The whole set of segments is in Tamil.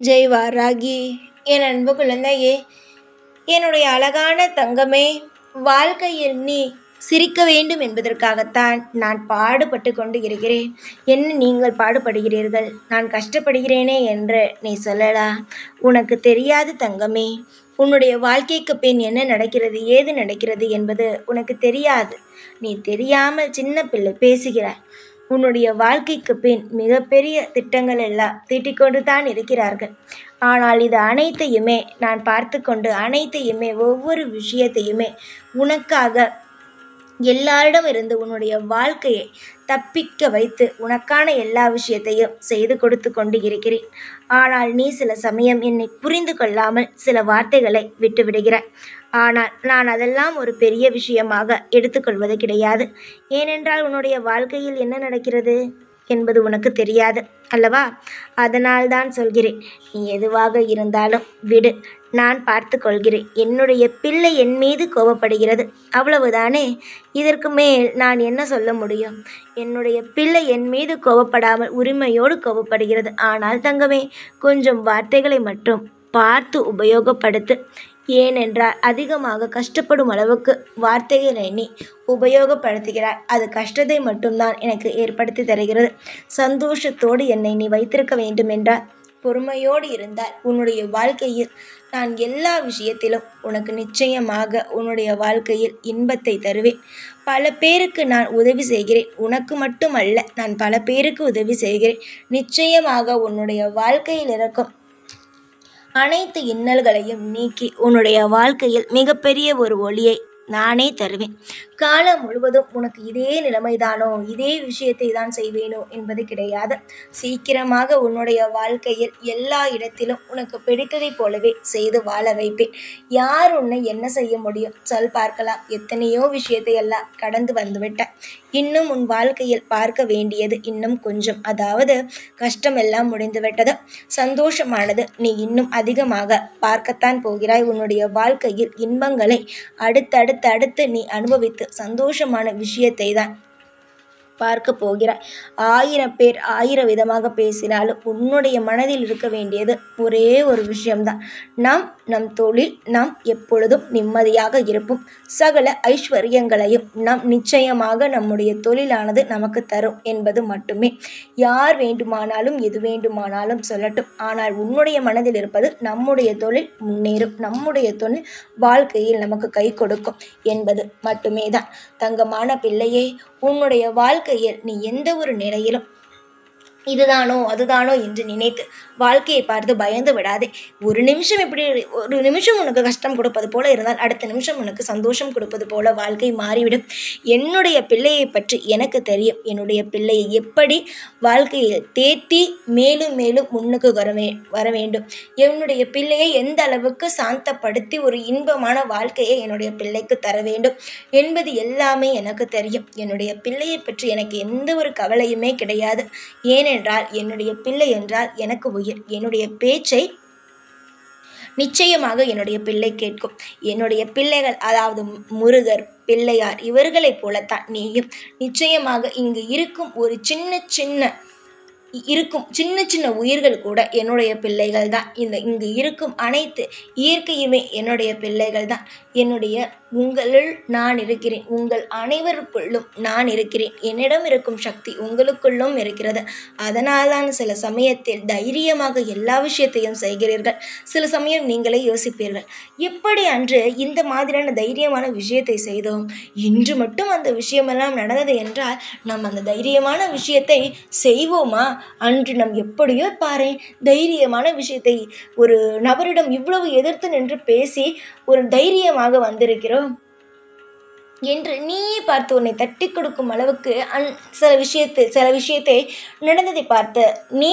ஜெய் வாராகி என் அன்பு குழந்தையே என்னுடைய அழகான தங்கமே வாழ்க்கையில் நீ சிரிக்க வேண்டும் என்பதற்காகத்தான் நான் பாடுபட்டு கொண்டு இருக்கிறேன். என்ன நீங்கள் பாடுபடுகிறீர்கள்? நான் கஷ்டப்படுகிறேனே என்று நீ சொல்லலாம் உனக்கு தெரியாது தங்கமே உன்னுடைய வாழ்க்கைக்கு பின் என்ன நடக்கிறது ஏது நடக்கிறது என்பது உனக்கு தெரியாது. நீ தெரியாமல் சின்ன பிள்ளை பேசுகிறாய். உன்னுடைய வாழ்க்கைக்கு பின் மிகப்பெரிய திட்டங்கள் எல்லாம் தீட்டிக்கொண்டு தான் இருக்கிறார்கள். ஆனால் இது அனைத்தையுமே நான் பார்த்து கொண்டு அனைத்தையுமே ஒவ்வொரு விஷயத்தையுமே உனக்காக எல்லாரிடம் இருந்து உன்னுடைய வாழ்க்கையை தப்பிக்க வைத்து உனக்கான எல்லா விஷயத்தையும் செய்து கொடுத்து கொண்டு இருக்கிறேன். ஆனால் நீ சில சமயம் என்னை புரிந்து கொள்ளாமல் சில வார்த்தைகளை விட்டுவிடுகிற ஆனால் நான் அதெல்லாம் ஒரு பெரிய விஷயமாக எடுத்துக்கொள்வது கிடையாது. ஏனென்றால் உன்னுடைய வாழ்க்கையில் என்ன நடக்கிறது? என்பது உனக்கு தெரியாது அல்லவா? அதனால் தான் சொல்கிறேன் நீ எதுவாக இருந்தாலும் விடு நான் பார்த்து கொள்கிறேன். என்னுடைய பிள்ளை என் மீது கோபப்படுகிறது. அவ்வளவுதானே? இதற்கு மேல் நான் என்ன சொல்ல முடியும்? என்னுடைய பிள்ளை என் மீது கோபப்படாமல் உரிமையோடு கோபப்படுகிறது. ஆனால் தங்கமே கொஞ்சம் வார்த்தைகளை மட்டும் பார்த்து உபயோகப்படுத்து. ஏனென்றால் அதிகமாக கஷ்டப்படும் அளவுக்கு வார்த்தைகளை நீ உபயோகப்படுத்துகிறாய். அது கஷ்டத்தை மட்டும்தான் எனக்கு ஏற்படுத்தி தருகிறது. சந்தோஷத்தோடு என்னை நீ வைத்திருக்க வேண்டுமென்றால் பொறுமையோடு இருந்தால் உன்னுடைய வாழ்க்கையில் நான் எல்லா விஷயத்திலும் உனக்கு நிச்சயமாக உன்னுடைய வாழ்க்கையில் இன்பத்தை தருவேன். பல பேருக்கு நான் உதவி செய்கிறேன். உனக்கு மட்டுமல்ல நான் பல பேருக்கு உதவி செய்கிறேன். நிச்சயமாக உன்னுடைய வாழ்க்கையில் இருக்கும் அனைத்து இன்னல்களையும் நீக்கி உன்னுடைய வாழ்க்கையில் மிகப்பெரிய ஒரு ஒளியை நானே தருவேன். காலம் முழுவதும் உனக்கு இதே நிலைமைதானோ? இதே விஷயத்தை தான் செய்வேனோ? என்பது கிடையாது. சீக்கிரமாக உன்னுடைய வாழ்க்கையில் எல்லா இடத்திலும் உனக்கு பிடித்ததைப் போலவே செய்து வாழ வைப்பேன். யார் உன்னை என்ன செய்ய முடியும்? சொல் பார்க்கலாம். எத்தனையோ விஷயத்தை எல்லாம் கடந்து வந்துவிட்ட. இன்னும் உன் வாழ்க்கையில் பார்க்க வேண்டியது இன்னும் கொஞ்சம். அதாவது கஷ்டம் எல்லாம் முடிந்துவிட்டது. சந்தோஷமானது நீ இன்னும் அதிகமாக பார்க்கத்தான் போகிறாய். உன்னுடைய வாழ்க்கையில் இன்பங்களை அடுத்தடுத்து அடுத்து நீ அனுபவித்து சந்தோஷமான விஷயத்தை தான் பார்க்க போகிறாய். ஆயிரம் பேர் ஆயிரம் விதமாக பேசினாலும் உன்னுடைய மனதில் இருக்க வேண்டியது ஒரே ஒரு விஷயம்தான். நாம் நம் தொழில் நாம் எப்பொழுதும் நிம்மதியாக இருப்போம். சகல ஐஸ்வர்யங்களையும் நாம் நிச்சயமாக நம்முடைய தொழிலானது நமக்கு தரும் என்பது மட்டுமே. யார் வேண்டுமானாலும் எது வேண்டுமானாலும் சொல்லட்டும். ஆனால் உன்னுடைய மனதில் இருப்பது நம்முடைய தொழில் முன்னேறும். நம்முடைய தொழில் வாழ்க்கையில் நமக்கு கை கொடுக்கும் என்பது மட்டுமே தான் தங்கமான பிள்ளையே உன்னுடைய வாழ்க்கையில் நீ எந்த ஒரு நிலையிலும் இதுதானோ அதுதானோ என்று நினைத்து வாழ்க்கையை பார்த்து பயந்து விடாதே. ஒரு நிமிஷம் இப்படி ஒரு நிமிஷம் உனக்கு கஷ்டம் கொடுப்பது போல இருந்தால் அடுத்த நிமிஷம் உனக்கு சந்தோஷம் கொடுப்பது போல வாழ்க்கை மாறிவிடும். என்னுடைய பிள்ளையை பற்றி எனக்கு தெரியும். என்னுடைய பிள்ளையை எப்படி வாழ்க்கையில் தேத்தி மேலும் மேலும் முன்னுக்கு வரவே வர வேண்டும். என்னுடைய பிள்ளையை எந்த அளவுக்கு சாந்தப்படுத்தி ஒரு இன்பமான வாழ்க்கையை என்னுடைய பிள்ளைக்கு தர வேண்டும் என்பது எல்லாமே எனக்கு தெரியும். என்னுடைய பிள்ளையை பற்றி எனக்கு எந்த ஒரு கவலையுமே கிடையாது. ஏன் ஏனென்றால் என்னுடைய பிள்ளை என்றால் எனக்கு உயிர். என்னுடைய பேச்சை நிச்சயமாக என்னுடைய பிள்ளை கேட்கும். என்னுடைய பிள்ளைகள் அதாவது முருகர் பிள்ளையார் இவர்களைப் போலத்தான் நீயும். நிச்சயமாக இங்கு இருக்கும் ஒரு சின்ன சின்ன இருக்கும். சின்ன சின்ன உயிர்கள் கூட என்னுடைய பிள்ளைகள் தான். இந்த இங்கு இருக்கும் அனைத்து இயற்கையுமே என்னுடைய பிள்ளைகள் தான். என்னுடைய உங்களுள் நான் இருக்கிறேன். உங்கள் அனைவருக்குள்ளும் நான் இருக்கிறேன். என்னிடம் இருக்கும் சக்தி உங்களுக்குள்ளும் இருக்கிறது. அதனால்தான் சில சமயத்தில் தைரியமாக எல்லா விஷயத்தையும் செய்கிறீர்கள். சில சமயம் நீங்களே யோசிப்பீர்கள் எப்படி அன்று இந்த மாதிரியான தைரியமான விஷயத்தை செய்தோம்? இன்று மட்டும் அந்த விஷயமெல்லாம் நடந்தது என்றால் நாம் அந்த தைரியமான விஷயத்தை செய்வோமா? அன்று நம் எப்படியோ பாரு தைரியமான விஷயத்தை ஒரு நபரிடம் இவ்வளவு எதிர்த்து நின்று பேசி ஒரு தைரியமாக வந்திருக்கிறோம். என்று நீயே பார்த்து உன்னை தட்டி கொடுக்கும் அளவுக்கு அந் சில விஷயத்தை சில விஷயத்தை நடந்ததை பார்த்து நீ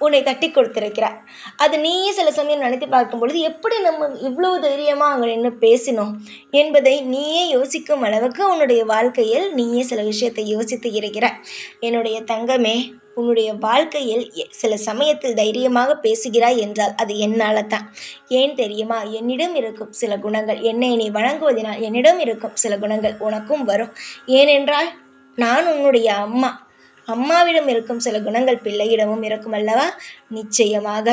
உன்னை தட்டி கொடுத்திருக்கிறார். அது நீயே சில சமயம் நினைத்து பார்க்கும் பொழுது எப்படி நம்ம இவ்வளோ தைரியமாக அங்கே நின்று பேசினோம் என்பதை நீயே யோசிக்கும் அளவுக்கு உன்னுடைய வாழ்க்கையில் நீயே சில விஷயத்தை யோசித்து இருக்கிற என்னுடைய தங்கமே உன்னுடைய வாழ்க்கையில் சில சமயத்தில் தைரியமாக பேசுகிறாய் என்றால் அது என்னால் தான் ஏன் தெரியுமா? என்னிடம் இருக்கும் சில குணங்கள் என்னை நீ வழங்குவதனால் என்னிடம் இருக்கும் சில குணங்கள் உனக்கும் வரும். ஏனென்றால் நான் உன்னுடைய அம்மா. அம்மாவிடம் இருக்கும் சில குணங்கள் பிள்ளையிடமும் இருக்கும் அல்லவா? நிச்சயமாக.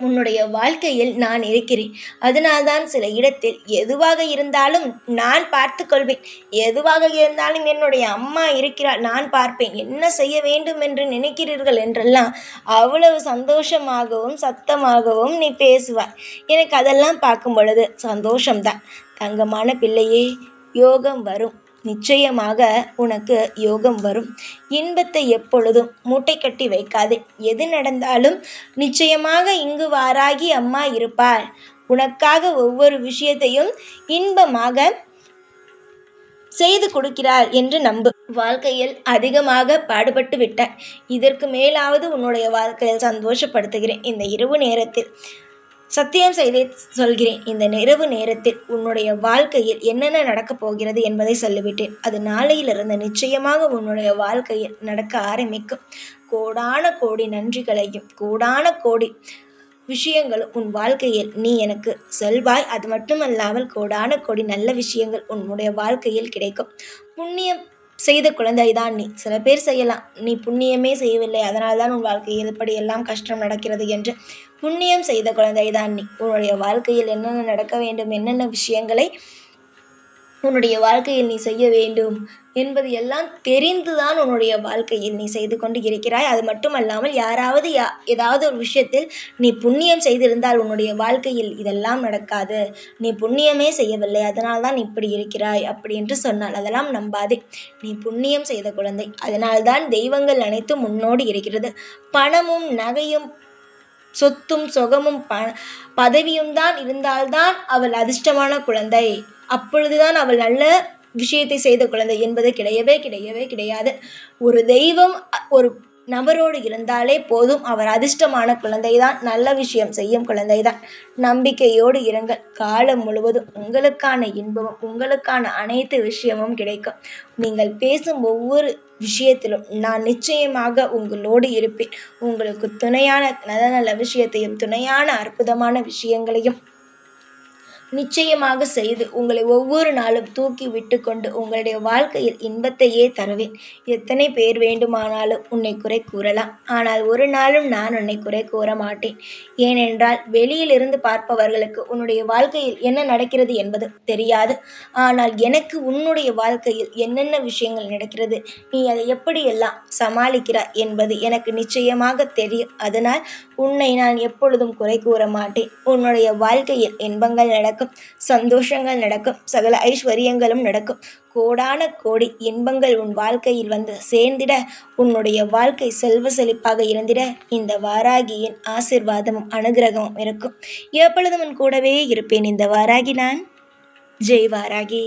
உன்னுடைய வாழ்க்கையில் நான் இருக்கிறேன். அதனால்தான் சில இடத்தில் எதுவாக இருந்தாலும் நான் பார்த்து கொள்வேன் எதுவாக இருந்தாலும் என்னுடைய அம்மா இருக்கிறாள் நான் பார்ப்பேன். என்ன செய்ய வேண்டும் என்று நினைக்கிறீர்கள் என்றெல்லாம் அவ்வளவு சந்தோஷமாகவும் சத்தமாகவும் நீ பேசுவாய். எனக்கு அதெல்லாம் பார்க்கும் பொழுது சந்தோஷம்தான். தங்கமான பிள்ளையே யோகம் வரும். நிச்சயமாக உனக்கு யோகம் வரும். இன்பத்தை எப்பொழுதும் மூட்டை கட்டி வைக்காதே. எது நடந்தாலும் நிச்சயமாக இங்கு வாராகி அம்மா இருப்பார் உனக்காக ஒவ்வொரு விஷயத்தையும் இன்பமாக செய்து கொடுக்கிறார் என்று நம்பு. வாழ்க்கையில் அதிகமாக பாடுபட்டு விட்டாய். இதற்கு மேலாவது உன்னுடைய வாழ்க்கையில் சந்தோஷப்படுத்துகிறேன். இந்த இரவு நேரத்தில் சத்தியம் செய்தே சொல்கிறேன். இந்த இரவு நேரத்தில் உன்னுடைய வாழ்க்கையில் என்னென்ன நடக்கப் போகிறது என்பதை சொல்லிவிட்டேன். அது நாளையிலிருந்து நிச்சயமாக உன்னுடைய வாழ்க்கையில் நடக்க ஆரம்பிக்கும். கோடான கோடி நன்றிகளையும் கோடான கோடி விஷயங்களும் உன் வாழ்க்கையில் நீ எனக்கு சொல்வாய். அது மட்டுமல்லாமல் கோடான கோடி நல்ல விஷயங்கள் உன்னுடைய வாழ்க்கையில் கிடைக்கும். புண்ணியம் செய்த குழந்தைதான் நீ. சில பேர் செய்யலாம். நீ புண்ணியமே செய்யவில்லை. அதனால் தான் உன் வாழ்க்கையில் இப்படியெல்லாம் கஷ்டம் நடக்கிறது என்று புண்ணியம் செய்த குழந்தைதான் நீ. உன்னுடைய வாழ்க்கையில் என்னென்ன நடக்க வேண்டும்? என்னென்ன விஷயங்களை உன்னுடைய வாழ்க்கையில் நீ செய்ய வேண்டும் என்பது எல்லாம் தெரிந்துதான் உன்னுடைய வாழ்க்கையில் நீ செய்து கொண்டு இருக்கிறாய். அது மட்டுமல்லாமல் யாராவது யா ஏதாவது ஒரு விஷயத்தில் நீ புண்ணியம் செய்திருந்தால் உன்னுடைய வாழ்க்கையில் இதெல்லாம் நடக்காது. நீ புண்ணியமே செய்யவில்லை அதனால் தான் இப்படி இருக்கிறாய் அப்படி என்று சொன்னால் அதெல்லாம் நம்பாதே. நீ புண்ணியம் செய்த குழந்தை அதனால்தான் தெய்வங்கள் அனைத்தும் முன்னோடி இருக்கிறது. பணமும் நகையும் சொத்தும் சொகமும் ப பதவியும் தான் இருந்தால்தான் அவள் அதிர்ஷ்டமான குழந்தை. அப்பொழுதுதான் அவள் நல்ல விஷயத்தை செய்த குழந்தை என்பது கிடையவே கிடையவே கிடையாது. ஒரு தெய்வம் ஒரு நபரோடு இருந்தாலே போதும். அவர் அதிர்ஷ்டமான குழந்தைதான். நல்ல விஷயம் செய்யும் குழந்தைதான். நம்பிக்கையோடு இருங்கள். காலம் முழுவதும் உங்களுக்கான இன்பமும் உங்களுக்கான அனைத்து விஷயமும் கிடைக்கும். நீங்கள் பேசும் ஒவ்வொரு விஷயத்திலும் நான் நிச்சயமாக உங்களோடு இருப்பேன். உங்களுக்கு துணையான நல்ல நல்ல விஷயத்தையும் துணையான அற்புதமான விஷயங்களையும் நிச்சயமாக செய்து உங்களை ஒவ்வொரு நாளும் தூக்கி விட்டு கொண்டு உங்களுடைய வாழ்க்கையில் இன்பத்தையே தருவேன். எத்தனை பேர் வேண்டுமானாலும் உன்னை குறை கூறலாம். ஆனால் ஒரு நாளும் நான் உன்னை குறை கூற மாட்டேன். ஏனென்றால் வெளியிலிருந்து பார்ப்பவர்களுக்கு உன்னுடைய வாழ்க்கையில் என்ன நடக்கிறது என்பது தெரியாது. ஆனால் எனக்கு உன்னுடைய வாழ்க்கையில் என்னென்ன விஷயங்கள் நடக்கிறது நீ அதை எப்படியெல்லாம் சமாளிக்கிறாய் என்பது எனக்கு நிச்சயமாக தெரியும். அதனால் உன்னை நான் எப்பொழுதும் குறை கூற மாட்டேன். உன்னுடைய வாழ்க்கையில் இன்பங்கள் நடக்கும் சந்தோஷங்கள் நடக்கும் சகல ஐஸ்வர்யங்களும் நடக்கும். கோடான கோடி இன்பங்கள் உன் வாழ்க்கையில் வந்து சேர்ந்திட உன்னுடைய வாழ்க்கை செல்வ செழிப்பாக இருந்திட இந்த வாராகியின் ஆசிர்வாதமும் அனுகிரகமும் இருக்கும். எப்பொழுதும் உன் கூடவே இருப்பேன் இந்த வாராகி நான். ஜெய் வாராகி.